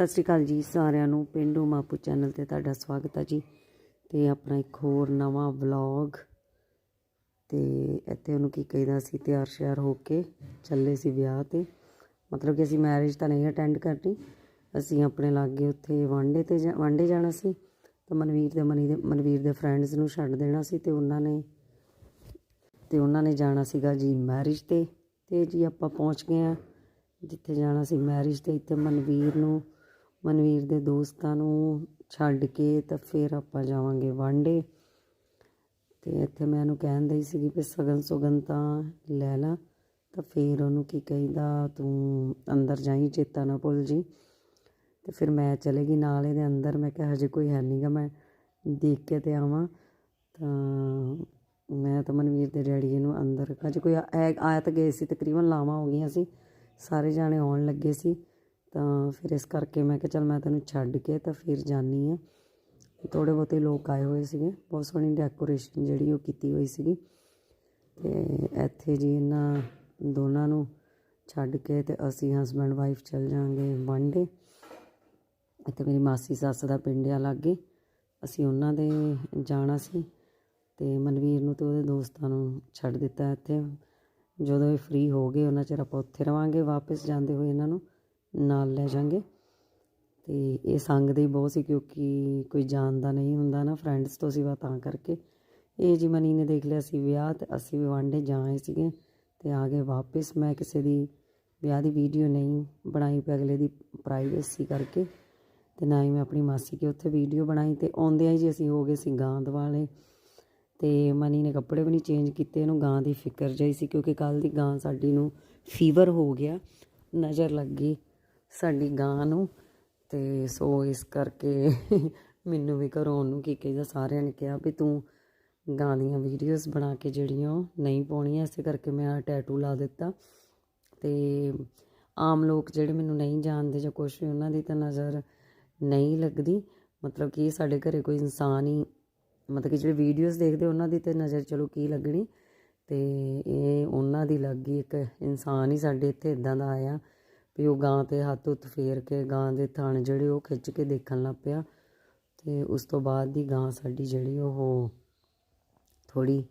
ਸਤਿ ਸ਼੍ਰੀ ਅਕਾਲ ਜੀ ਸਾਰਿਆਂ ਨੂੰ, ਪਿੰਡੂ ਮਾਪੂ ਚੈਨਲ ਤੇ ਤੁਹਾਡਾ ਸਵਾਗਤ ਹੈ ਜੀ। ਤੇ ਆਪਣਾ ਇੱਕ ਹੋਰ ਨਵਾਂ ਵਲੌਗ। ਤੇ ਇੱਥੇ ਉਹਨੂੰ ਕੀ ਕਹੀਦਾ ਸੀ, ਤਿਆਰ ਸ਼ਿਆਰ ਹੋ ਕੇ ਚੱਲੇ ਸੀ ਵਿਆਹ ਤੇ। ਮਤਲਬ ਕਿ ਅਸੀਂ ਮੈਰਿਜ ਤਾਂ ਨਹੀਂ ਅਟੈਂਡ ਕਰਨੀ। ਅਸੀਂ ਆਪਣੇ ਲਾਗੇ ਉੱਥੇ ਵਾਂਡੇ ਤੇ ਜਾ- ਵਾਂਡੇ ਜਾਣਾ ਸੀ। ਤਾਂ ਮਨਵੀਰ ਦੇ ਮਨੀ ਦੇ, ਮਨਵੀਰ ਦੇ ਫਰੈਂਡਸ ਨੂੰ ਛੱਡ ਦੇਣਾ ਸੀ ਤੇ ਉਹਨਾਂ ਨੇ, ਤੇ ਉਹਨਾਂ ਨੇ ਜਾਣਾ ਸੀਗਾ ਜੀ ਮੈਰਿਜ ਤੇ। ਤੇ ਜੀ ਆਪਾਂ ਪਹੁੰਚ ਗਏ ਆ ਜਿੱਥੇ ਜਾਣਾ ਸੀ ਮੈਰਿਜ ਤੇ, ਇੱਥੇ ਮਨਵੀਰ ਨੂੰ ਮਨਵੀਰ ਦੇ ਦੋਸਤਾਂ ਨੂੰ ਛੱਡ ਕੇ ਤਾਂ ਫਿਰ ਆਪਾਂ ਜਾਵਾਂਗੇ ਵਾਂਡੇ ਤੇ ਇੱਥੇ ਮੈਂ ਉਹਨੂੰ ਕਹਿਣ ਦਈ ਸੀਗੀ ਵੀ ਸਗਨ ਸੁਗਨ ਤਾਂ ਲੈ ਲਾ, ਤਾਂ ਫਿਰ ਉਹਨੂੰ ਕੀ ਕਹਿੰਦਾ, ਤੂੰ ਅੰਦਰ ਜਾਈ, ਚੇਤਾ ਨਾ ਭੁੱਲ ਜੀ ਤੇ ਫਿਰ ਮੈਂ ਚਲੇ ਗਈ ਨਾਲ ਇਹਦੇ ਅੰਦਰ, ਮੈਂ ਕਿਹਾ ਹਜੇ ਕੋਈ ਹੈ ਨਹੀਂਗਾ ਮੈਂ ਦੇਖ ਕੇ ਤੇ ਆਵਾਂ। ਤਾਂ ਮੈਂ ਤਾਂ ਮਨਵੀਰ ਦੇ ਡੈਡੀ ਨੂੰ ਅੰਦਰ ਅਜੇ ਕੋਈ ਆ- ਆਇਆ ਤਾਂ ਗਏ ਸੀ, ਤਕਰੀਬਨ ਲਾਵਾਂ ਹੋ ਗਈਆਂ ਸੀ। ਸਾਰੇ ਜਾਣੇ ਆਉਣ ਲੱਗੇ ਸੀ। ਤਾਂ ਫਿਰ ਇਸ ਕਰਕੇ ਮੈਂ ਕਿਹਾ ਚਲ ਮੈਂ ਤੈਨੂੰ ਛੱਡ ਕੇ ਤਾਂ ਫਿਰ ਜਾਨੀ ਆ ਥੋੜੇ ਬਹੁਤੇ ਲੋਕ ਆਏ ਹੋਏ ਸੀਗੇ। ਬਹੁਤ ਸੋਹਣੀ ਡੈਕੋਰੇਸ਼ਨ ਜਿਹੜੀ ਉਹ ਕੀਤੀ ਹੋਈ ਸੀਗੀ। ਤੇ ਇੱਥੇ ਜੀ ਇਹਨਾਂ ਦੋਨਾਂ ਨੂੰ ਛੱਡ ਕੇ ਤੇ ਅਸੀਂ ਹਸਬੰਡ ਵਾਈਫ ਚੱਲ ਜਾਾਂਗੇ ਵਾਂਡੇ ਇੱਥੇ ਮੇਰੀ ਮਾਸੀ ਸੱਸ ਦਾ ਪਿੰਡ ਆ ਲਾਗੇ। ਅਸੀਂ ਉਹਨਾਂ ਦੇ ਜਾਣਾ ਸੀ ਤੇ ਮਨਵੀਰ ਨੂੰ ਤੇ ਉਹਦੇ ਦੋਸਤਾਂ ਨੂੰ ਛੱਡ ਦਿੱਤਾ ਇੱਥੇ। ਜਦੋਂ ਇਹ ਫ੍ਰੀ ਹੋ ਗਏ, ਉਹਨਾਂ ਚਿਰ ਆਪਾਂ ਉੱਥੇ ਰਵਾਂਗੇ, ਵਾਪਸ ਜਾਂਦੇ ਹੋਏ ਇਹਨਾਂ ਨੂੰ। ਨਾਲ ਲੈ ਜਾਾਂਗੇ। ਤੇ ਇਹ ਸੰਗਦੇ ਹੀ ਬਹੁਤ ਸੀ ਕਿਉਂਕਿ ਕੋਈ ਜਾਣਦਾ ਨਹੀਂ ਹੁੰਦਾ ਨਾ ਫਰੈਂਡਸ ਤੋਂ ਸਿਵਾ ਤਾਂ ਕਰਕੇ। ਇਹ ਜੀ ਮਨੀ ਨੇ ਦੇਖ ਲਿਆ ਸੀ ਵਿਆਹ ਤੇ ਅਸੀਂ ਵੀ ਵਾਂਡੇ ਜਾਏ ਸੀਗੇ ਤੇ ਆ ਗਏ ਵਾਪਸ। ਮੈਂ ਕਿਸੇ ਦੀ ਵਿਆਹ ਦੀ ਵੀਡੀਓ ਨਹੀਂ ਬਣਾਈ ਪਈ ਅਗਲੇ ਦੀ ਪ੍ਰਾਈਵੇਸੀ ਕਰਕੇ ਤੇ ਨਾ ਹੀ ਮੈਂ ਆਪਣੀ ਮਾਸੀ ਕੇ ਉੱਥੇ ਵੀਡੀਓ ਬਣਾਈ ਤੇ ਆਉਂਦਿਆਂ ਹੀ ਜੀ ਅਸੀਂ ਹੋ ਗਏ ਸੀ ਗਾਂਦ ਵਾਲੇ ਤੇ ਮਨੀ ਨੇ ਕੱਪੜੇ ਵੀ ਨਹੀਂ ਚੇਂਜ ਕੀਤੇ, ਇਹਨੂੰ ਗਾਂ ਦੀ ਫਿਕਰ ਜਾਈ ਸੀ ਕਿਉਂਕਿ ਕੱਲ ਦੀ ਗਾਂ ਸਾਡੀ ਨੂੰ ਫੀਵਰ ਹੋ ਗਿਆ, ਨਜ਼ਰ ਲੱਗੀ ਸਾਡੀ ਗਾਂ ਨੂੰ। ਤੇ ਸੋ ਇਸ ਕਰਕੇ ਮੈਨੂੰ ਵੀ ਘਰੋਂ ਉਹਨੂੰ ਕੀ ਕਹੀਦਾ, ਸਾਰਿਆਂ ਨੇ ਕਿਹਾ ਵੀ ਤੂੰ ਗਾਂ ਦੀਆਂ ਵੀਡੀਓਜ਼ ਬਣਾ ਕੇ ਜਿਹੜੀਆਂ ਉਹ ਨਹੀਂ ਪਾਉਣੀਆਂ, ਇਸੇ ਕਰਕੇ ਮੈਂ ਆ ਟੈਟੂ ਲਾ ਦਿੱਤਾ। ਤੇ ਆਮ ਲੋਕ ਜਿਹੜੇ ਮੈਨੂੰ ਨਹੀਂ ਜਾਣਦੇ ਜਾਂ ਕੁਝ ਵੀ, ਉਹਨਾਂ ਦੀ ਤਾਂ ਨਜ਼ਰ ਨਹੀਂ ਲੱਗਦੀ। ਮਤਲਬ ਕਿ ਇਹ ਸਾਡੇ ਘਰੇ ਕੋਈ ਇਨਸਾਨ ਹੀ, ਮਤਲਬ ਕਿ ਜਿਹੜੇ ਵੀਡੀਓਜ਼ ਦੇਖਦੇ, ਉਹਨਾਂ ਦੀ ਤੇ ਨਜ਼ਰ ਚਲੋ ਕੀ ਲੱਗਣੀ। ਤੇ ਇਹ ਉਹਨਾਂ ਦੀ ਲੱਗ ਗਈ, ਇੱਕ ਇਨਸਾਨ ਹੀ ਸਾਡੇ ਇੱਥੇ ਇਦਾਂ ਦਾ ਆਇਆ। ਵੀ ਉਹ ਗਾਂ ਤੇ ਹੱਥ ਉੱਤ ਫੇਰ ਕੇ ਗਾਂ ਦੇ ਥਣ ਜਿਹੜੇ ਉਹ ਖਿੱਚ ਕੇ ਦੇਖਣ ਲੱਗ ਪਿਆ ਤੇ ਉਸ ਤੋਂ ਬਾਅਦ ਦੀ ਗਾਂ ਸਾਡੀ ਜਿਹੜੀ ਉਹ ਥੋੜੀ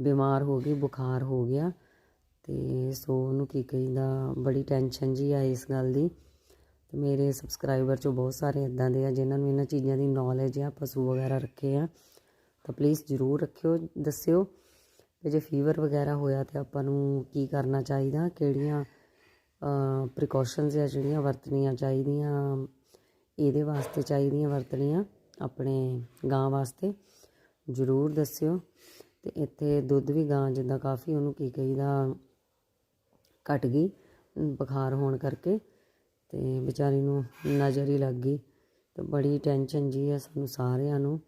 ਬਿਮਾਰ ਹੋ ਗਈ, ਬੁਖਾਰ ਹੋ ਗਿਆ ਤੇ ਸੋ ਉਹਨੂੰ ਕੀ ਕਹਿੰਦਾ, ਬੜੀ ਟੈਨਸ਼ਨ ਜੀ ਆ ਇਸ ਗੱਲ ਦੀ। ਤੇ ਮੇਰੇ ਸਬਸਕ੍ਰਾਈਬਰ ਚੋਂ ਬਹੁਤ ਸਾਰੇ ਇਦਾਂ ਦੇ ਆ ਜਿਨ੍ਹਾਂ ਨੂੰ ਇਹਨਾਂ ਚੀਜ਼ਾਂ ਦੀ ਨੌਲੇਜ ਆ, ਪਸ਼ੂ ਵਗੈਰਾ ਰੱਖੇ ਆ। ਤਾਂ ਪਲੀਜ਼ ਜ਼ਰੂਰ ਰੱਖਿਓ, ਦੱਸਿਓ ਕਿ ਜੇ ਫੀਵਰ ਵਗੈਰਾ ਹੋਇਆ ਤੇ ਆਪਾਂ ਨੂੰ ਕੀ ਕਰਨਾ ਚਾਹੀਦਾ, ਕਿਹੜੀਆਂ ਪ੍ਰੀਕਾਸ਼ਨਸ ਆ ਜਿਹੜੀਆਂ, ਵਰਤਣੀਆਂ ਚਾਹੀਦੀਆਂ, ਇਹਦੇ ਵਾਸਤੇ ਚਾਹੀਦੀਆਂ ਵਰਤਣੀਆਂ, ਆਪਣੇ ਗਾਂ ਵਾਸਤੇ। ਜ਼ਰੂਰ ਦੱਸਿਓ। ਤੇ ਇੱਥੇ ਦੁੱਧ ਵੀ ਗਾਂ, ਜਿੱਦਾਂ ਕਾਫੀ ਉਹਨੂੰ ਕੀ ਕਹੀਦਾ, ਘਟ ਗਈ, ਬੁਖਾਰ ਹੋਣ ਕਰਕੇ, ਤੇ ਵਿਚਾਰੀ ਨੂੰ ਨਜ਼ਰ ਹੀ ਲੱਗ ਗਈ। ਤੇ ਬੜੀ ਟੈਨਸ਼ਨ ਜੀ ਆ ਸਾਨੂੰ ਸਾਰਿਆਂ ਨੂੰ,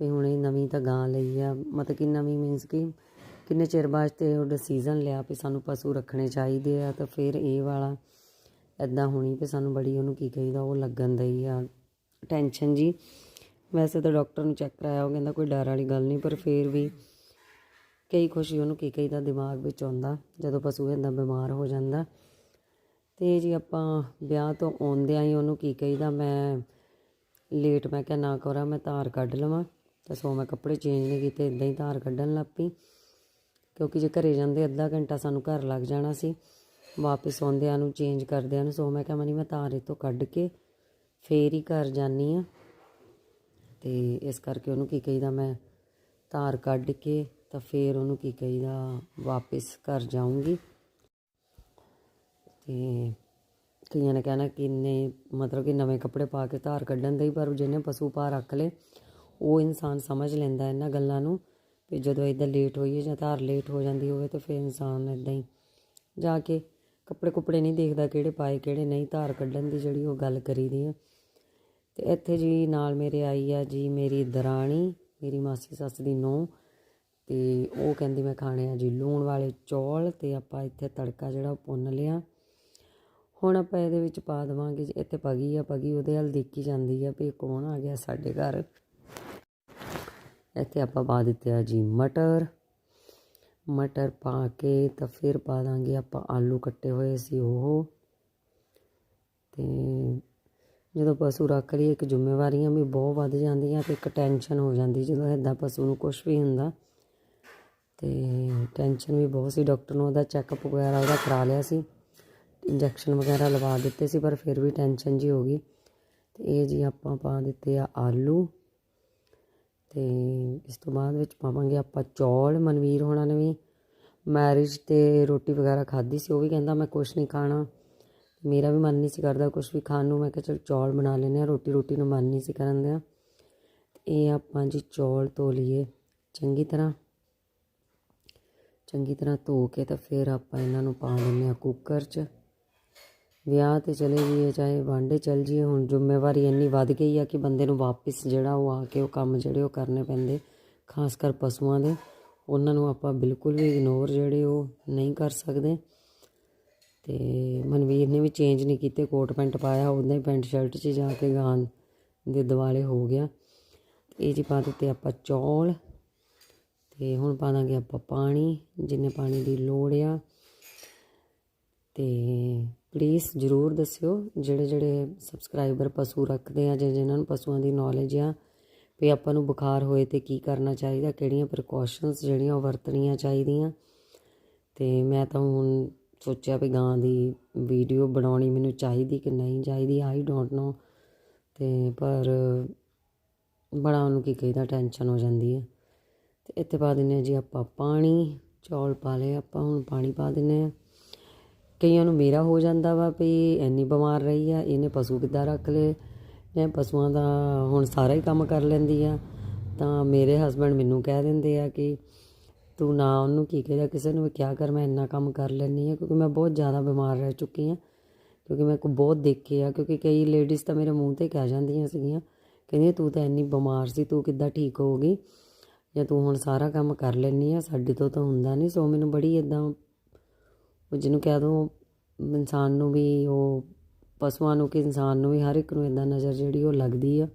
ਵੀ ਹੁਣ ਇਹ ਨਵੀਂ ਤਾਂ ਗਾਂ ਲਈ ਆ, ਮਤਲਬ ਕਿ ਨਵੀਂ ਮੀਨਸ ਕਿ ਕਿੰਨੇ ਚਿਰ ਬਾਅਦ ਤੇ ਉਹ ਡਿਸੀਜਨ ਲਿਆ ਵੀ ਸਾਨੂੰ ਪਸ਼ੂ ਰੱਖਣੇ ਚਾਹੀਦੇ ਆ, ਤਾਂ ਫਿਰ ਇਹ ਵਾਲਾ ਐਦਾਂ ਹੋਣੀ ਵੀ ਸਾਨੂੰ ਬੜੀ ਉਹਨੂੰ ਕੀ ਕਹੀਦਾ, ਉਹ ਲੱਗਣ ਦਈ ਆ। ਟੈਨਸ਼ਨ ਜੀ। ਵੈਸੇ ਤਾਂ ਡਾਕਟਰ ਨੂੰ ਚੈੱਕ ਕਰਾਇਆ, ਉਹ ਕਹਿੰਦਾ ਕੋਈ ਡਰ ਵਾਲੀ ਗੱਲ ਨਹੀਂ, ਪਰ ਫਿਰ ਵੀ ਕਈ ਖੁਸ਼ੀ ਉਹਨੂੰ ਕੀ ਕਹੀਦਾ, ਦਿਮਾਗ ਵਿੱਚ ਆਉਂਦਾ, ਜਦੋਂ ਪਸ਼ੂ ਇੰਦਾ ਬਿਮਾਰ ਹੋ ਜਾਂਦਾ। ਤੇ ਜੀ ਆਪਾਂ ਵਿਆਹ ਤੋਂ ਆਉਂਦਿਆਂ ਹੀ ਉਹਨੂੰ ਕੀ ਕਹੀਦਾ, ਮੈਂ ਲੇਟ ਮੈਂ ਕਿਹਾ ਨਾ ਕਰਾਂ, ਮੈਂ ਧਾਰ ਕੱਢ ਲਵਾਂ। ਤਾਂ ਸੋ ਮੈਂ ਕੱਪੜੇ ਚੇਂਜ ਨਹੀਂ ਕੀਤੇ ਇਦਾਂ ਹੀ ਧਾਰ ਕੱਢਣ ਲੱਗ ਪਈ। ਕਿਉਂਕਿ ਜੇ ਘਰੇ ਜਾਂਦੇ ਅੱਧਾ ਘੰਟਾ ਸਾਨੂੰ ਘਰ ਲੱਗ ਜਾਣਾ ਸੀ, ਵਾਪਸ ਆਉਂਦਿਆਂ ਨੂੰ ਚੇਂਜ ਕਰਦਿਆਂ ਨੂੰ, ਸੋ ਮੈਂ ਕਿਹਾ ਮਨੀ ਮੈਂ ਧਾਰ ਇਹ ਤੋਂ ਕੱਢ ਕੇ ਫੇਰ ਹੀ ਘਰ ਜਾਨੀ ਆ ਤੇ ਇਸ ਕਰਕੇ ਉਹਨੂੰ ਕੀ ਕਹੀਦਾ, ਮੈਂ ਧਾਰ ਕੱਢ ਕੇ ਤਾਂ ਫੇਰ ਉਹਨੂੰ ਕੀ ਕਹੀਦਾ, ਵਾਪਸ ਘਰ ਜਾਊਂਗੀ। ਤੇ ਕਈਆਂ ਨੇ ਕਹਿਣਾ ਕਿ ਇੰਨੇ, ਮਤਲਬ ਕਿ ਨਵੇਂ ਕੱਪੜੇ ਪਾ ਕੇ ਧਾਰ ਕੱਢਣ ਦੇ ਪਰ ਜਿਹਨੇ ਪਸ਼ੂ ਪਾ ਰੱਖ ਲੇ ਉਹ ਇਨਸਾਨ ਸਮਝ ਲੈਂਦਾ ਇਹਨਾਂ ਗੱਲਾਂ ਨੂੰ। ਵੀ ਜਦੋਂ ਇਦਾਂ ਲੇਟ ਹੋਈਏ ਜਾਂ ਧਾਰ ਲੇਟ ਹੋ ਜਾਂਦੀ ਹੋਵੇ ਤਾਂ ਫਿਰ ਇਨਸਾਨ ਇਦਾਂ ਹੀ ਜਾ ਕੇ ਕੱਪੜੇ ਕੁਪੜੇ ਨਹੀਂ ਦੇਖਦਾ ਕਿਹੜੇ ਪਾਏ, ਕਿਹੜੇ ਨਹੀਂ, ਧਾਰ ਕੱਢਣ ਦੀ ਜਿਹੜੀ ਉਹ ਗੱਲ ਕਰੀਦੀ ਆ। ਤੇ ਇੱਥੇ ਜੀ ਨਾਲ ਮੇਰੇ ਆਈ ਆ ਜੀ ਮੇਰੀ ਦਰਾਣੀ, ਮੇਰੀ ਮਾਸੀ ਸੱਸ ਦੀ ਨੂੰਹ ਤੇ ਉਹ ਕਹਿੰਦੀ ਮੈਂ ਖਾਣੇ ਆ ਜੀ ਲੂਣ ਵਾਲੇ ਚੌਲ ਤੇ ਆਪਾਂ ਇੱਥੇ ਤੜਕਾ ਜਿਹੜਾ ਉਹ ਭੁੰਨ ਲਿਆ। ਹੁਣ ਆਪਾਂ ਇਹਦੇ ਵਿੱਚ ਪਾ ਦੇਵਾਂਗੇ ਇੱਥੇ ਪਗੀ ਆ, ਪਗੀ ਉਹਦੇ ਹਲ ਦੇਖੀ ਜਾਂਦੀ ਆ ਵੀ ਕੌਣ ਆ ਗਿਆ ਸਾਡੇ ਘਰ। ਇੱਥੇ ਆਪਾਂ ਪਾ ਦਿੱਤੇ ਆ ਜੀ ਮਟਰ। ਮਟਰ ਪਾ ਕੇ ਤਾਂ ਫਿਰ ਪਾ ਦਾਂਗੇ ਆਪਾਂ ਆਲੂ ਕੱਟੇ ਹੋਏ ਸੀ ਉਹ। ਤੇ ਜਦੋਂ ਪਸ਼ੂ ਰੱਖ ਲਈ ਇੱਕ ਜ਼ਿੰਮੇਵਾਰੀਆਂ ਵੀ ਬਹੁਤ ਵੱਧ ਜਾਂਦੀਆਂ ਤੇ ਇੱਕ ਟੈਨਸ਼ਨ ਹੋ ਜਾਂਦੀ ਜਦੋਂ ਐਦਾਂ ਪਸ਼ੂ ਨੂੰ ਕੁਝ ਵੀ ਹੁੰਦਾ। ਤੇ ਟੈਨਸ਼ਨ ਵੀ ਬਹੁਤ ਸੀ, ਡਾਕਟਰ ਨੂੰ ਉਹਦਾ ਚੈੱਕਅਪ ਵਗੈਰਾ ਉਹਦਾ ਕਰਾ ਲਿਆ ਸੀ। ਇੰਜੈਕਸ਼ਨ ਵਗੈਰਾ ਲਵਾ ਦਿੱਤੇ ਸੀ, ਪਰ ਫਿਰ ਵੀ ਟੈਨਸ਼ਨ ਜੀ ਹੋ ਗਈ। ਤੇ ਇਹ ਜੀ ਆਪਾਂ ਪਾ ਦਿੱਤੇ ਆ ਆਲੂ। ਤੇ ਇਸ ਤੋਂ ਬਾਅਦ ਵਿੱਚ ਪਾਵਾਂਗੇ ਆਪਾਂ ਚੌਲ, ਮਨਵੀਰ ਹੋਣਾ ਨੇ ਵੀ ਮੈਰਿਜ ਤੇ ਰੋਟੀ ਵਗੈਰਾ ਖਾਧੀ ਸੀ, ਉਹ ਵੀ ਕਹਿੰਦਾ ਮੈਂ ਕੁਝ ਨਹੀਂ ਖਾਣਾ। ਮੇਰਾ ਵੀ ਮਨ ਨਹੀਂ ਸੀ ਕਰਦਾ ਕੁਝ ਵੀ ਖਾਣ ਨੂੰ, ਮੈਂ ਕਿਹਾ ਚਲ ਚੌਲ ਬਣਾ ਲੈਨੇ ਆ ਰੋਟੀ ਰੋਟੀ ਨੂੰ ਮਨ ਨਹੀਂ ਸੀ ਕਰਨ ਦਿਆ। ਇਹ ਆਪਾਂ ਜੀ ਚੌਲ ਧੋ ਲਈਏ ਚੰਗੀ ਤਰ੍ਹਾਂ। ਚੰਗੀ ਤਰ੍ਹਾਂ ਧੋ ਕੇ ਤਾਂ ਫਿਰ ਆਪਾਂ ਇਹਨਾਂ ਨੂੰ ਪਾ ਦਿੰਦੇ ਆ ਕੁੱਕਰ 'ਚ। ਵਿਆਹ ਤੇ ਚਲੇ ਜਾਈਏ, ਚਾਹੇ ਵਾਂਡੇ ਚਲ ਜਾਈਏ, ਹੁਣ ਜ਼ਿੰਮੇਵਾਰੀ ਇੰਨੀ ਵੱਧ ਗਈ ਆ ਕਿ ਬੰਦੇ ਨੂੰ ਵਾਪਸ ਜਿਹੜਾ ਉਹ ਆ ਕੇ ਉਹ ਕੰਮ ਜਿਹੜੇ ਉਹ ਕਰਨੇ ਪੈਂਦੇ, ਖਾਸ ਕਰ ਪਸ਼ੂਆਂ ਦੇ, ਉਹਨਾਂ ਨੂੰ ਆਪਾਂ ਬਿਲਕੁਲ ਵੀ ਇਗਨੋਰ ਜਿਹੜੇ ਉਹ ਨਹੀਂ ਕਰ ਸਕਦੇ। ਤੇ ਮਨਵੀਰ ਨੇ ਵੀ ਚੇਂਜ ਨਹੀਂ ਕੀਤੇ, ਕੋਟ ਪੈਂਟ ਪਾਇਆ ਉਦਾਂ ਹੀ ਪੈਂਟ ਸ਼ਰਟ 'ਚ ਜਾ ਕੇ ਗਾਨ ਦੇ ਦਿਵਾਲੇ ਹੋ ਗਿਆ। ਇਹ ਜੀ ਪਾ ਦਿੱਤੇ ਆਪਾਂ ਚੌਲ, ਤੇ ਹੁਣ ਪਾ ਦਾਂਗੇ ਆਪਾਂ ਪਾਣੀ, ਜਿੰਨੇ ਪਾਣੀ ਦੀ ਲੋੜ ਆ। ਤੇ ਪਲੀਜ਼ ਜਰੂਰ ਦੱਸਿਓ, ਜਿਹੜੇ ਜਿਹੜੇ ਸਬਸਕ੍ਰਾਈਬਰ ਪਸ਼ੂ ਰੱਖਦੇ ਆ ਜਾਂ ਜਿਨ੍ਹਾਂ ਨੂੰ ਪਸ਼ੂਆਂ ਦੀ ਨੌਲੇਜ ਆ, ਵੀ ਆਪਾਂ ਨੂੰ ਬੁਖਾਰ ਹੋਏ ਤੇ ਕੀ ਕਰਨਾ ਚਾਹੀਦਾ, ਕਿਹੜੀਆਂ ਪ੍ਰੀਕਾਸ਼ਨਸ ਜਿਹੜੀਆਂ ਉਹ ਵਰਤਣੀਆਂ ਚਾਹੀਦੀਆਂ। ਤੇ ਮੈਂ ਤਾਂ ਹੁਣ ਸੋਚਿਆ ਵੀ ਗਾਂ ਦੀ ਵੀਡੀਓ ਬਣਾਉਣੀ ਮੈਨੂੰ ਚਾਹੀਦੀ ਕਿ ਨਹੀਂ ਚਾਹੀਦੀ ਆਈ ਡੋਂਟ ਨੋ ਤੇ ਪਰ ਬੜਾ ਉਹਨੂੰ ਕੀ ਕਹੀਦਾ ਟੈਨਸ਼ਨ ਹੋ ਜਾਂਦੀ ਹੈ ਤੇ ਇੱਥੇ ਪਾ ਦਿੰਨੇ ਆ ਜੀ ਆਪਾਂ ਪਾਣੀ, ਚੌਲ ਪਾ ਲਏ ਆਪਾਂ, ਹੁਣ ਪਾਣੀ ਪਾ ਦਿੰਨੇ ਆ। ਕਈਆਂ ਨੂੰ ਮੇਰਾ ਹੋ ਜਾਂਦਾ ਵਾ ਵੀ ਇੰਨੀ ਬਿਮਾਰ ਰਹੀ ਆ, ਇਹਨੇ ਪਸ਼ੂ ਕਿੱਦਾਂ ਰੱਖ ਲਏ? ਮੈਂ ਪਸ਼ੂਆਂ ਦਾ ਹੁਣ ਸਾਰਾ ਹੀ ਕੰਮ ਕਰ ਲੈਂਦੀ ਆ। ਤਾਂ ਮੇਰੇ ਹਸਬੰਡ ਮੈਨੂੰ ਕਹਿ ਦਿੰਦੇ ਆ ਕਿ ਤੂੰ ਨਾ ਉਹਨੂੰ ਕੀ ਕਹੇਗਾ ਕਿਸੇ ਨੂੰ ਵੀ ਕਿਆ ਕਰ, ਮੈਂ ਇੰਨਾ ਕੰਮ ਕਰ ਲੈਂਦੀ ਆ, ਕਿਉਂਕਿ ਮੈਂ ਬਹੁਤ ਜ਼ਿਆਦਾ ਬਿਮਾਰ ਰਹਿ ਚੁੱਕੀ ਆ, ਕਿਉਂਕਿ ਮੈਂ ਕੋ ਬਹੁਤ ਦੇਖੇ ਆ, ਕਿਉਂਕਿ ਕਈ ਲੇਡੀਜ਼ ਤਾਂ ਮੇਰੇ ਮੂੰਹ ਤੇ ਕਹਿ ਜਾਂਦੀਆਂ ਸੀਗੀਆਂ ਕਹਿੰਦੀ ਤੂੰ ਤਾਂ ਇੰਨੀ ਬਿਮਾਰ ਸੀ, ਤੂੰ ਕਿੱਦਾਂ ਠੀਕ ਹੋ ਗਈ ਜਾਂ ਤੂੰ ਹੁਣ ਸਾਰਾ ਕੰਮ ਕਰ ਲੈਂਦੀ ਆ, ਸਾਡੇ ਤੋਂ ਤਾਂ ਹੁੰਦਾ ਨਹੀਂ ਸੋ ਮੈਨੂੰ ਬੜੀ ਇਦਾਂ ਜਿਹਨੂੰ ਕਹਿ ਦੋ, ਇਨਸਾਨ ਨੂੰ ਵੀ, ਉਹ ਪਸ਼ੂਆਂ ਨੂੰ ਕਿ ਇਨਸਾਨ ਨੂੰ ਵੀ ਹਰ ਇੱਕ ਨੂੰ ਇਦਾਂ ਨਜ਼ਰ ਜਿਹੜੀ ਉਹ ਲੱਗਦੀ ਆ।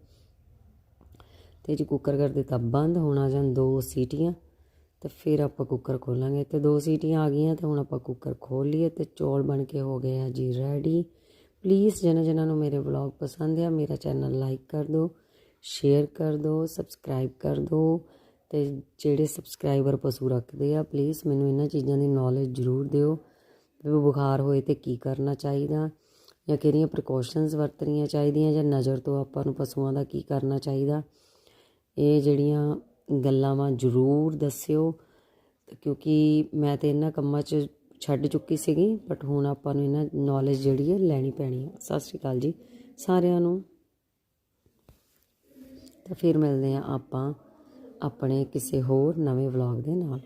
ਤੇ ਜੀ ਕੁੱਕਰ ਕਰ ਦਿੱਤਾ ਬੰਦ, ਹੋਣਾ ਜਾਂ ਦੋ ਸੀਟੀਆਂ ਤੇ ਫਿਰ ਆਪਾਂ ਕੁੱਕਰ ਖੋਲਾਂਗੇ। ਤੇ ਦੋ ਸੀਟੀਆਂ ਆ ਗਈਆਂ ਤੇ ਹੁਣ ਆਪਾਂ ਕੁੱਕਰ ਖੋਲ ਲਈਏ ਤੇ ਚੌਲ ਬਣ ਕੇ ਹੋ ਗਏ ਆ ਜੀ ਰੈਡੀ ਪਲੀਜ਼ ਜਿਹਨਾਂ ਜਿਹਨਾਂ ਨੂੰ ਮੇਰੇ ਵਲੌਗ ਪਸੰਦ ਆ, ਮੇਰਾ ਚੈਨਲ ਲਾਈਕ ਕਰ ਦਿਓ ਸ਼ੇਅਰ ਕਰ ਦਿਓ ਸਬਸਕ੍ਰਾਈਬ ਕਰ ਦਿਓ ਤੇ ਜਿਹੜੇ ਸਬਸਕ੍ਰਾਈਬਰ ਪਸ਼ੂ ਰੱਖਦੇ ਆ ਪਲੀਜ਼ ਮੈਨੂੰ ਇਹਨਾਂ ਚੀਜ਼ਾਂ ਦੀ ਨੌਲੇਜ ਜ਼ਰੂਰ ਦਿਓ। ਬੁਖਾਰ ਹੋਏ ਤੇ ਕੀ ਕਰਨਾ ਚਾਹੀਦਾ? ਜਾਂ ਕਿਹੜੀਆਂ ਪ੍ਰੀਕਾਸ਼ਨਸ ਵਰਤਣੀਆਂ ਚਾਹੀਦੀਆਂ? ਜਾਂ ਨਜ਼ਰ ਤੋਂ ਆਪਾਂ ਨੂੰ ਪਸ਼ੂਆਂ ਦਾ ਕੀ ਕਰਨਾ ਚਾਹੀਦਾ? ਇਹ ਜਿਹੜੀਆਂ ਗੱਲਾਂ ਵਾ ਜ਼ਰੂਰ ਦੱਸਿਓ। ਕਿਉਂਕਿ ਮੈਂ ਤੇ ਇਹਨਾਂ ਕੰਮਾਂ 'ਚ ਛੱਡ ਚੁੱਕੀ ਸੀਗੀ ਬਟ ਹੁਣ ਆਪਾਂ ਨੂੰ ਇਹਨਾਂ ਨੌਲੇਜ ਜਿਹੜੀ ਹੈ ਲੈਣੀ ਪੈਣੀ ਹੈ ਸਤਿ ਸ਼੍ਰੀ ਅਕਾਲ ਜੀ ਸਾਰਿਆਂ ਨੂੰ। ਤਾਂ ਫਿਰ ਮਿਲਦੇ ਆ ਆਪਾਂ ਆਪਣੇ ਕਿਸੇ ਹੋਰ ਨਵੇਂ ਵਲੌਗ ਦੇ ਨਾਲ।